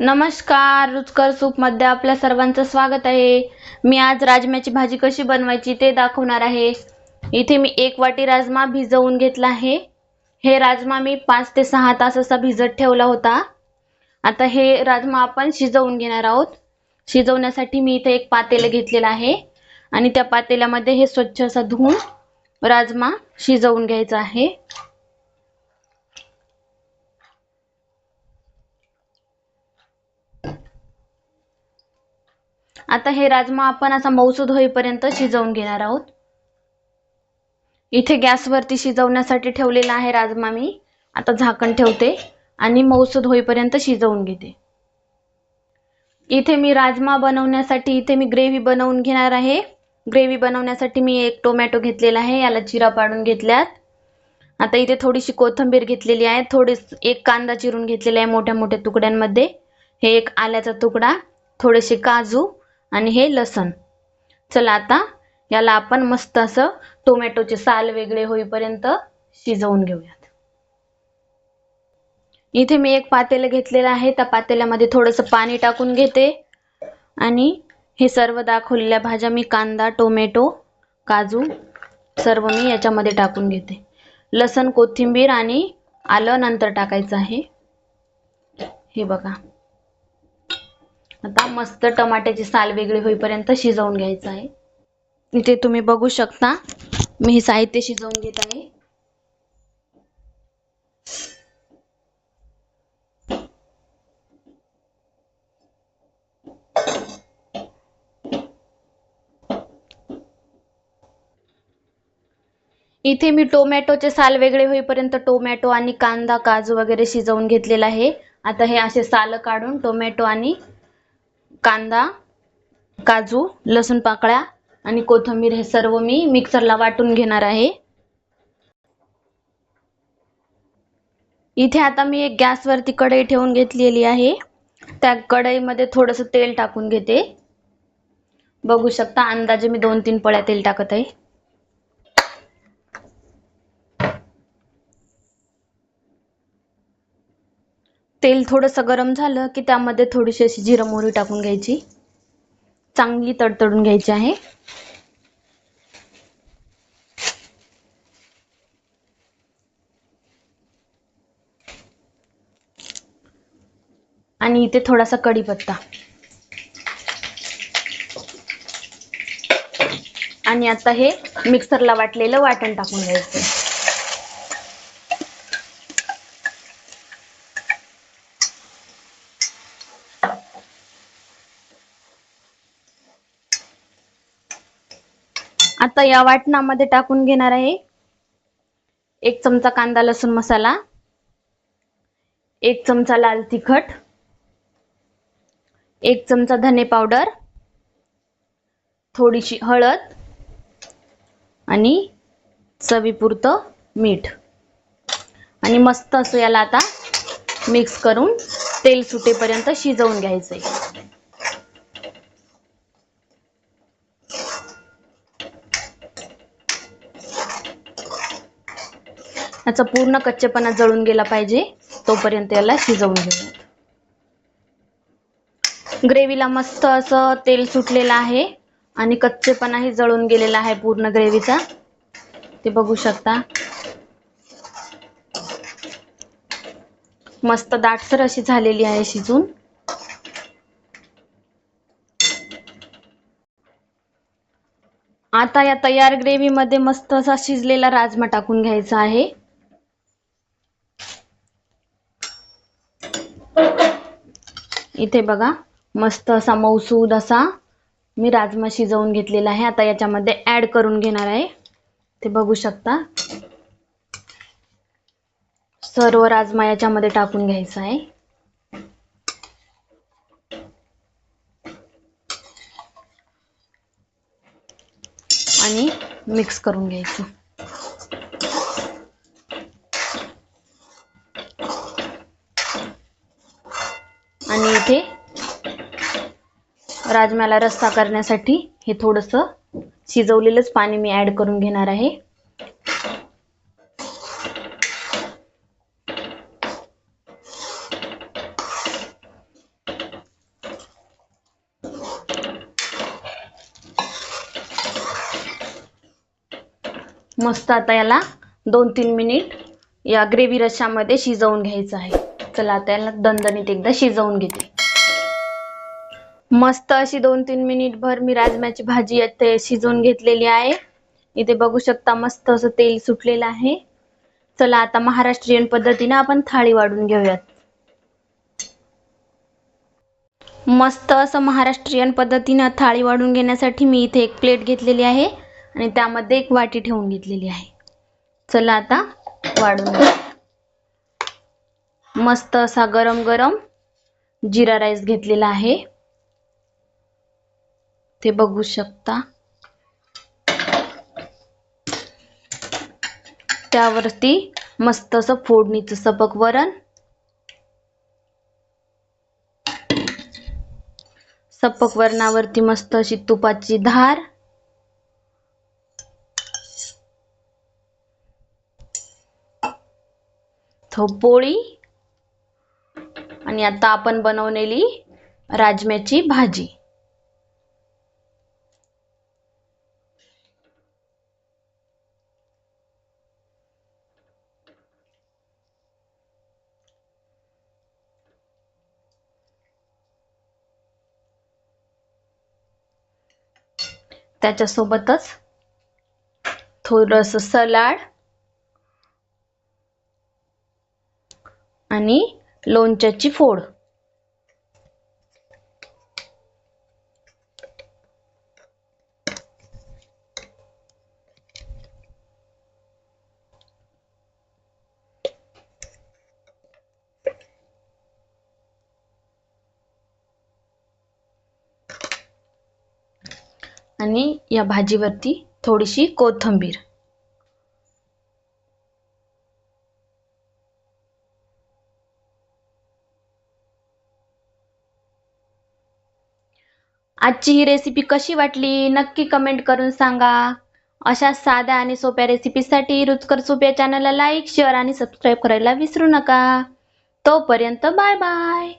नमस्कार रुचकर सूपमध्ये आपल्या सर्वांचं स्वागत आहे. मी आज राजम्याची भाजी कशी बनवायची ते दाखवणार आहे. इथे मी एक वाटी राजमा भिजवून घेतला आहे. हे राजमा मी पाच ते सहा तास असा भिजत ठेवला होता. आता हे राजमा आपण शिजवून घेणार आहोत. शिजवण्यासाठी मी इथे एक पातेलं घेतलेलं आहे. आणि त्या पातेल्यामध्ये हे स्वच्छ असं धुवून राजमा शिजवून घ्यायचा आहे. आता हे राजमा आपण असा मऊसूद होईपर्यंत शिजवून घेणार आहोत. इथे गॅसवरती शिजवण्यासाठी ठेवलेला आहे राजमा मी. आता झाकण ठेवते आणि मऊसूद होईपर्यंत शिजवून घेते. इथे मी राजमा बनवण्यासाठी इथे मी ग्रेव्ही बनवून घेणार आहे. ग्रेव्ही बनवण्यासाठी मी एक टोमॅटो घेतलेला आहे याला चिरा पाडून घेतल्यात. आता इथे थोडीशी कोथिंबीर घेतलेली आहे थोडी एक कांदा चिरून घेतलेला आहे मोठ्या मोठ्या तुकड्यांमध्ये. हे एक आल्याचा तुकडा थोडेसे काजू आणि हे लसण. चला आता याला आपण मस्त असं टोमॅटोचे साल वेगळे होईपर्यंत शिजवून घेऊयात. इथे मी एक पातेलं घेतलेलं आहे. त्या पातेल्यामध्ये थोडंसं पाणी टाकून घेते. आणि हे सर्व दाखवलेल्या भाज्या मी कांदा टोमॅटो काजू सर्व मी याच्यामध्ये टाकून घेते. लसण कोथिंबीर आणि आलं नंतर टाकायचं आहे. हे बघा. आता मस्त टमाट्याची साल वेगळी होईपर्यंत शिजवून घ्यायचं आहे. इथे तुम्ही बघू शकता मी हे साहित्य शिजवून घेत आहे. इथे मी टोमॅटोचे साल वेगळे होईपर्यंत टोमॅटो आणि कांदा काजू वगैरे शिजवून घेतलेला आहे. आता हे असे साल काढून टोमॅटो आणि कांदा काजू लसूण पाकळ्या आणि कोथिंबीर हे सर्व मी मिक्सरला वाटून घेणार आहे. इथे आता मी एक गॅसवरती कढई ठेवून घेतलेली आहे. त्या कढईमध्ये थोडंसं तेल टाकून घेते. बघू शकता अंदाजे मी दोन तीन पळ्या तेल टाकत आहे. तेल थोडंसं गरम झालं की त्यामध्ये थोडीशी अशी जिरं मोहरी टाकून घ्यायची. चांगली तडतडून घ्यायची आहे. आणि इथे थोडासा कढीपत्ता. आणि आता हे मिक्सरला वाटलेलं वाटण टाकून घ्यायचं. आता या वाटणामध्ये टाकून घेणार आहे. एक चमचा कांदा लसूण मसाला एक चमचा लाल तिखट एक चमचा धने पावडर थोडीशी हळद आणि चवीपुरतं मीठ. आणि मस्त असं याला आता मिक्स करून तेल सुटेपर्यंत शिजवून घ्यायचं आहे याचा पूर्ण कच्चेपणा जळून गेला पाहिजे. तोपर्यंत याला शिजवून घेऊयात. ग्रेव्हीला मस्त असं तेल सुटलेलं आहे आणि कच्चेपणाही जळून गेलेला आहे पूर्ण ग्रेव्हीचा. ते बघू शकता. मस्त दाटसर अशी झालेली आहे शिजून. आता या तयार ग्रेव्ही मध्ये मस्त असा शिजलेला राजमा टाकून घ्यायचा आहे. इथे बघा मस्त असा मौसूद असा मी राजमा शिजवून घेतलेला आहे. आता याच्यामध्ये ऍड करून घेणार आहे. ते बघू शकता. सर्व राजमा याच्यामध्ये टाकून घ्यायचा आहे. आणि मिक्स करून घ्यायचं. इथे राजम्याला रस्सा करण्यासाठी हे थोडस शिजवलेलंच पाणी मी ऍड करून घेणार आहे. मस्त आता याला दोन तीन मिनिट या ग्रेव्ही रशामध्ये शिजवून घ्यायचं आहे. चला आता याला दणदणीत एकदा शिजवून घेते. मस्त अशी दोन तीन मिनिट भर मी राजम्याची भाजी इथे शिजवून घेतलेली आहे. इथे बघू शकता मस्त असं तेल सुटलेलं आहे. चला आता महाराष्ट्रीयन पद्धतीने आपण थाळी वाढून घेऊयात. मस्त असं महाराष्ट्रीयन पद्धतीनं थाळी वाढून घेण्यासाठी मी इथे एक प्लेट घेतलेली आहे आणि त्यामध्ये एक वाटी ठेवून घेतलेली आहे. चला आता वाढून घेऊ. मस्त असा गरम गरम जिरा राईस घेतलेला आहे. ते बघू शकता. त्यावरती मस्त असं फोडणीचं सपक वरण. सपक वरणावरती मस्त अशी तुपाची धार. पोळी. आणि आता आपण बनवलेली राजम्याची भाजी. त्याच्यासोबतच थोडंसं सलाड आणि लोणच्याची फोड. आणि या भाजीवरती थोडीशी कोथिंबीर. आजची ही रेसिपी कशी वाटली? नक्की कमेंट करून सांगा. अशा साध्या आणि सोप्या रेसिपीसाठी रुचकर सोप्या चॅनलला लाईक शेअर आणि सबस्क्राईब करायला विसरू नका. तोपर्यंत बाय बाय